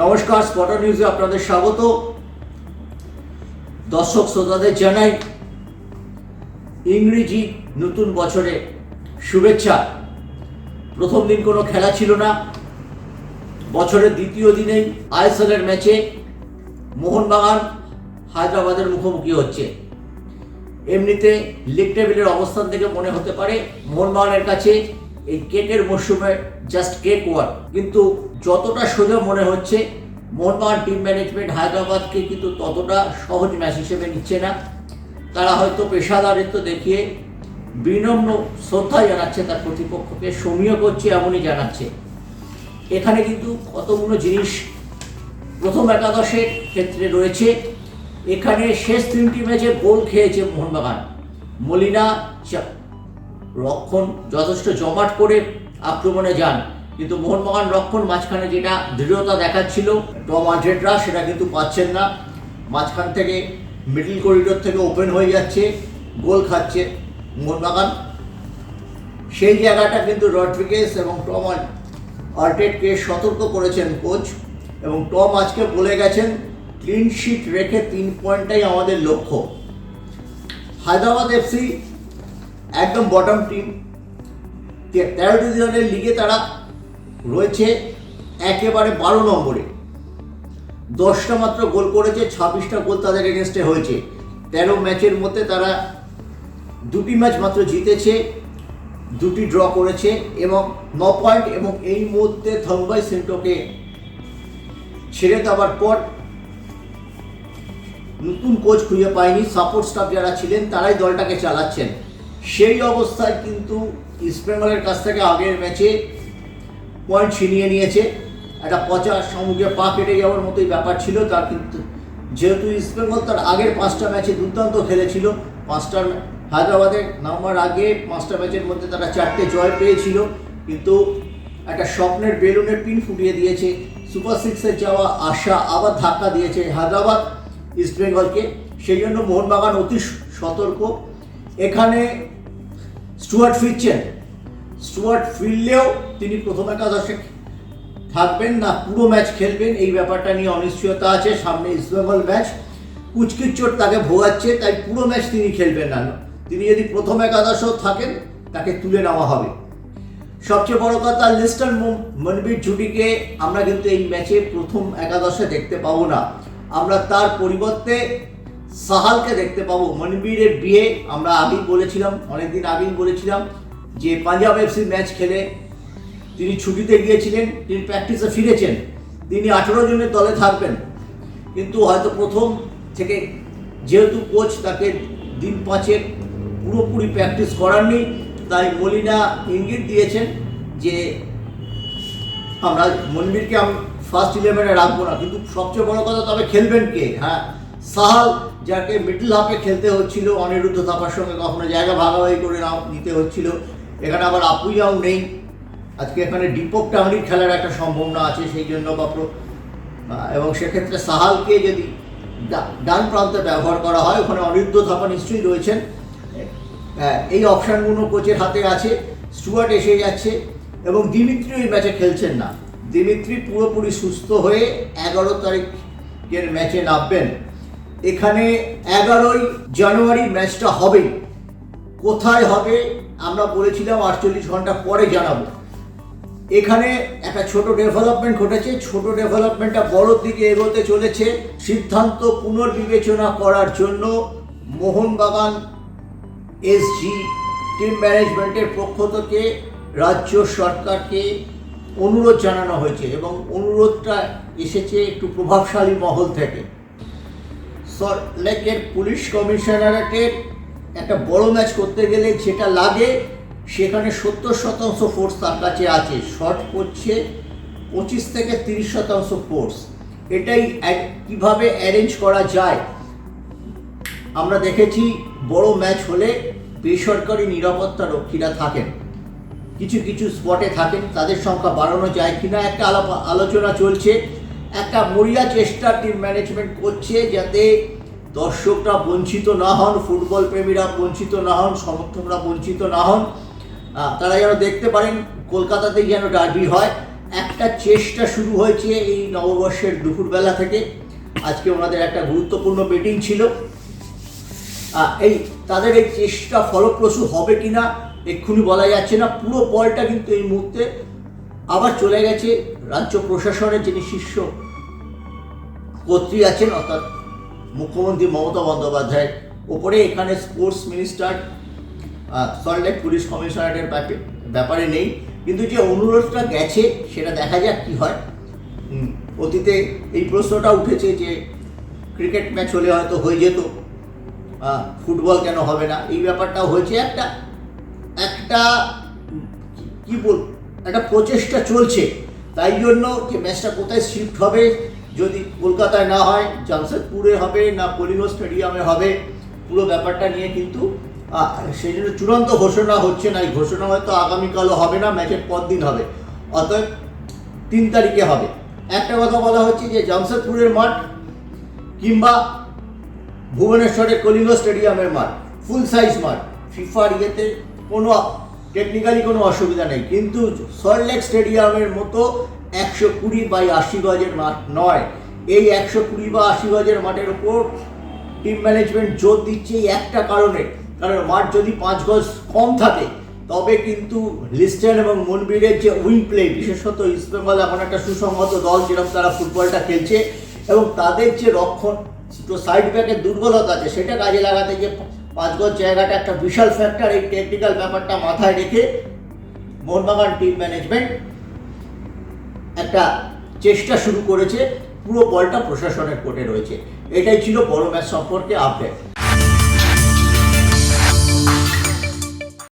নমস্কার স্পটার নিউজে আপনাদের স্বাগত। দর্শক শ্রোতাদের জানাই, ইংরেজি নতুন বছরে শুভেচ্ছা। প্রথম দিন কোনো খেলা ছিল না। বছরের দ্বিতীয় দিনেই আইএসএলের ম্যাচে মোহনবাগান হায়দ্রাবাদের মুখোমুখি হচ্ছে। এমনিতে লিগ টেবিলের অবস্থান থেকে মনে হতে পারে, মোহনবাগানের কাছে এই কেকের মরশুমে জাস্ট কেক ওয়ার কিন্তু যতটা সোজা মনে হচ্ছে মোহনবাগান টিম ম্যানেজমেন্ট হায়দ্রাবাদকে কিন্তু ততটা সহজ ম্যাচ হিসেবে নিচ্ছে না। তারা হয়তো পেশাদারিত্ব দেখিয়ে বিনম্র শ্রদ্ধা জানাচ্ছে তার প্রতিপক্ষকে সমীহ করছে এমনই জানাচ্ছে। এখানে কিন্তু কতগুলো জিনিস প্রথম একাদশের ক্ষেত্রে রয়েছে। এখানে শেষ তিনটি ম্যাচে গোল খেয়েছে মোহনবাগান। মলিনা রক্ষণ যথেষ্ট জমাট করে আক্রমণে যান। কিন্তু মোহনবাগান রক্ষণ মাঝখানে যেটা দৃঢ়তা দেখাচ্ছিল, টম আন্ড্রেটরা সেটা কিন্তু পাচ্ছেন না। মাঝখান থেকে মিডল করিডোর থেকে ওপেন হয়ে যাচ্ছে, গোল খাচ্ছে মোহনবাগান। সেই জায়গাটা কিন্তু রড্রিগেস এবং টম আর্টেটকে সতর্ক করেছেন কোচ এবং টম আজকে বলে গেছেন, ক্লিন শিট রেখে তিন পয়েন্টটাই আমাদের লক্ষ্য। হায়দ্রাবাদ এফসি একদম বটম টিম তেরো ডিভিশনের লিগে তারা রয়েছে একেবারে বারো নম্বরে। দশটা মাত্র গোল করেছে, ছাব্বিশটা গোল তাদের এগেনস্টে হয়েছে। তেরো ম্যাচের মধ্যে তারা দুটি ম্যাচ মাত্র জিতেছে, দুটি ড্র করেছে এবং ন পয়েন্ট এবং এই মুহূর্তে থংবাই সেন্টোকে ছেড়ে দেওয়ার পর নতুন কোচ খুঁজে পায়নি। সাপোর্ট স্টাফ যারা ছিলেন, তারাই দলটাকে চালাচ্ছেন। সেই অবস্থায় কিন্তু ইস্টবেঙ্গলের কাছ থেকে আগের ম্যাচে পয়েন্ট ছিনিয়ে নিয়েছে। একটা পচা সমুদ্রে পা কেটে যাওয়ার মতোই ব্যাপার ছিল। তার কিন্তু যেহেতু ইস্টবেঙ্গল তার আগের পাঁচটা ম্যাচে দুর্দান্ত খেলেছিল। পাঁচটা হায়দ্রাবাদে নামার আগে পাঁচটা ম্যাচের মধ্যে তারা চারটে জয় পেয়েছিল। কিন্তু একটা স্বপ্নের বেলুনের পিন ফুটিয়ে দিয়েছে। সুপার সিক্সে যাওয়া আশা আবার ধাক্কা দিয়েছে হায়দ্রাবাদ ইস্টবেঙ্গলকে সেই জন্য মোহনবাগান অতি সতর্ক। এখানে স্টুয়ার্ট ফিরছেন। স্টুয়ার্ট ফিরলেও তিনি প্রথম একাদশে থাকবেন না, পুরো ম্যাচ খেলবেন। এই ব্যাপারটা নিয়ে অনিশ্চয়তা আছে, সামনে ইস্টবেঙ্গল ম্যাচ। কুচকির চোট তাকে ভোগাচ্ছে, তাই পুরো ম্যাচ তিনি খেলবেন না। তিনি যদি প্রথম একাদশেও থাকেন, তাকে তুলে নেওয়া হবে। সবচেয়ে বড় কথা, লিস্টার মনবীর জুটিকে আমরা কিন্তু এই ম্যাচে প্রথম একাদশে দেখতে পাবো না। আমরা তার পরিবর্তে সাহালকে দেখতে পাবো। মনবীরের বিয়ে আমরা আগেই বলেছিলাম, অনেকদিন আগেই বলেছিলাম যে পাঞ্জাব এফসি ম্যাচ খেলে তিনি ছুটিতে গিয়েছিলেন, তিনি প্র্যাকটিসে ফিরেছেন। তিনি আঠেরো জনের দলে থাকবেন। কিন্তু হয়তো প্রথম থেকে যেহেতু কোচ তাকে দিন পাঁচের পুরোপুরি প্র্যাকটিস করাননি, তাই মলিনা ইঙ্গিত দিয়েছেন যে আমরা মনবীরকে আমি ফার্স্ট ইলেভেনে রাখব না। কিন্তু সবচেয়ে বড় কথা, তবে খেলবেন কে? হ্যাঁ সাহাল যাকে মিডল হাফে খেলতে হচ্ছিল, অনিরুদ্ধ থাপার সঙ্গে কখনো জায়গা ভাগাভাগি করে নিতে হচ্ছিল। এখানে আবার আপুইয়াও নেই। আজকে এখানে ডিপক টাউনির খেলার একটা সম্ভাবনা আছে, সেই জন্য বাপ্র এবং সেক্ষেত্রে সাহালকে যদি ডান প্রান্তে ব্যবহার করা হয়, ওখানে অনিরুদ্ধ থাপা নিশ্চয়ই রয়েছেন। এই অপশানগুলো কোচের হাতে আছে, স্টুয়ার্ট এসে যাচ্ছে, এবং দিমিত্রি ওই ম্যাচে খেলছেন না। দিমিত্রি পুরোপুরি সুস্থ হয়ে এগারো তারিখের ম্যাচে নামবেন। এখানে এগারোই জানুয়ারি ম্যাচটা হবেই কোথায় হবে, আমরা বলেছিলাম আটচল্লিশ ঘণ্টা পরে জানাব। এখানে একটা ছোট ডেভেলপমেন্ট ঘটেছে। ছোট ডেভেলপমেন্টটা বড়োর দিকে এগোতে চলেছে। সিদ্ধান্ত পুনর্বিবেচনা করার জন্য মোহনবাগান এসজি টিম ম্যানেজমেন্টের পক্ষ থেকে রাজ্য সরকারকে অনুরোধ জানানো হয়েছে এবং অনুরোধটা এসেছে একটু প্রভাবশালী মহল থেকে। সল্টলেকের পুলিশ কমিশনারেটের একটা বড় ম্যাচ করতে গেলে যেটা লাগে, সেখানে সত্তর শতাংশ ফোর্স তার কাছে আছে। শর্ট করছে পঁচিশ থেকে তিরিশ শতাংশ ফোর্স এটাই কীভাবে অ্যারেঞ্জ করা যায়? আমরা দেখেছি বড় ম্যাচ হলে বেসরকারি নিরাপত্তা রক্ষীরা থাকেন। কিছু কিছু স্পটে থাকেন, তাদের সংখ্যা বাড়ানো যায় কিনা, একটা আলাপ, আলোচনা চলছে। একটা মরিয়া চেষ্টা টিম ম্যানেজমেন্ট করছে যাতে দর্শকরা বঞ্চিত না হন ফুটবল প্রেমীরা বঞ্চিত না হন, সমর্থকরা বঞ্চিত না হন তারা যেন দেখতে পারেন কলকাতাতেই যেন ডার্বি হয়। একটা চেষ্টা শুরু হয়েছে এই নববর্ষের দুপুরবেলা থেকে। আজকে ওনাদের একটা গুরুত্বপূর্ণ মিটিং ছিল। এই তাদের এই চেষ্টা ফলপ্রসূ হবে কিনা, এক্ষুনি বলা যাচ্ছে না। পুরো বলটা কিন্তু এই মুহূর্তে আবার চলে গেছে রাজ্য প্রশাসনের যিনি শীর্ষ কর্ত্রী আছেন, অর্থাৎ মুখ্যমন্ত্রী মমতা বন্দ্যোপাধ্যায়ের ওপরে এখানে স্পোর্টস মিনিস্টার সল্টলেক পুলিশ কমিশনারেটের ব্যাপারে নেই। কিন্তু যে অনুরোধটা গেছে, সেটা দেখা যাক কি হয়। অতীতে এই প্রশ্নটা উঠেছে যে ক্রিকেট ম্যাচ হলে হয়তো হয়ে যেত ফুটবল কেন হবে না? এই ব্যাপারটা হয়েছে একটা একটা কি বল একটা প্রচেষ্টা চলছে। তাই জন্য যে ম্যাচটা কোথায় শিফট হবে, যদি কলকাতায় না হয়, জামশেদপুরে হবে না কলিঙ্গ স্টেডিয়ামে হবে, পুরো ব্যাপারটা নিয়ে কিন্তু সেই জন্য চূড়ান্ত ঘোষণা হচ্ছে না। এই ঘোষণা হয়তো আগামীকালও হবে না ম্যাচের পর দিন হবে। অতএব তিন তারিখে হবে। একটা কথা বলা হচ্ছে যে জামশেদপুরের মাঠ কিংবা ভুবনেশ্বরের কলিঙ্গ স্টেডিয়ামের মাঠ ফুল সাইজ মাঠ ফিফার ইয়েতে কোনো টেকনিক্যালি কোনো অসুবিধা নেই, কিন্তু সল্টলেক স্টেডিয়ামের মতো একশো কুড়ি বাই আশি গজের মাঠ নয়। এই একশো কুড়ি বা আশি গজের মাঠের ওপর টিম ম্যানেজমেন্ট জোর দিচ্ছে এই একটা কারণে। কারণ মাঠ যদি পাঁচ গজ কম থাকে, তবে কিন্তু লিস্টেন এবং মনবীরের যে উইং প্লে বিশেষত ইস্টবেঙ্গল এখন একটা সুসংহত দল যেরকম তারা ফুটবলটা খেলছে, এবং তাদের যে রক্ষণ সাইড ব্যাকের দুর্বলতা আছে, সেটা কাজে লাগাতে যে পাঁচ গজ জায়গাটা একটা বিশাল ফ্যাক্টর এই টেকনিক্যাল ব্যাপারটা মাথায় রেখে মোহনবাগান টিম ম্যানেজমেন্ট একটা চেষ্টা শুরু করেছে, পুরো বলটা প্রশাসনের কোর্টে রয়েছে। এটাই ছিল বড় ম্যাচ সম্পর্কে আপডেট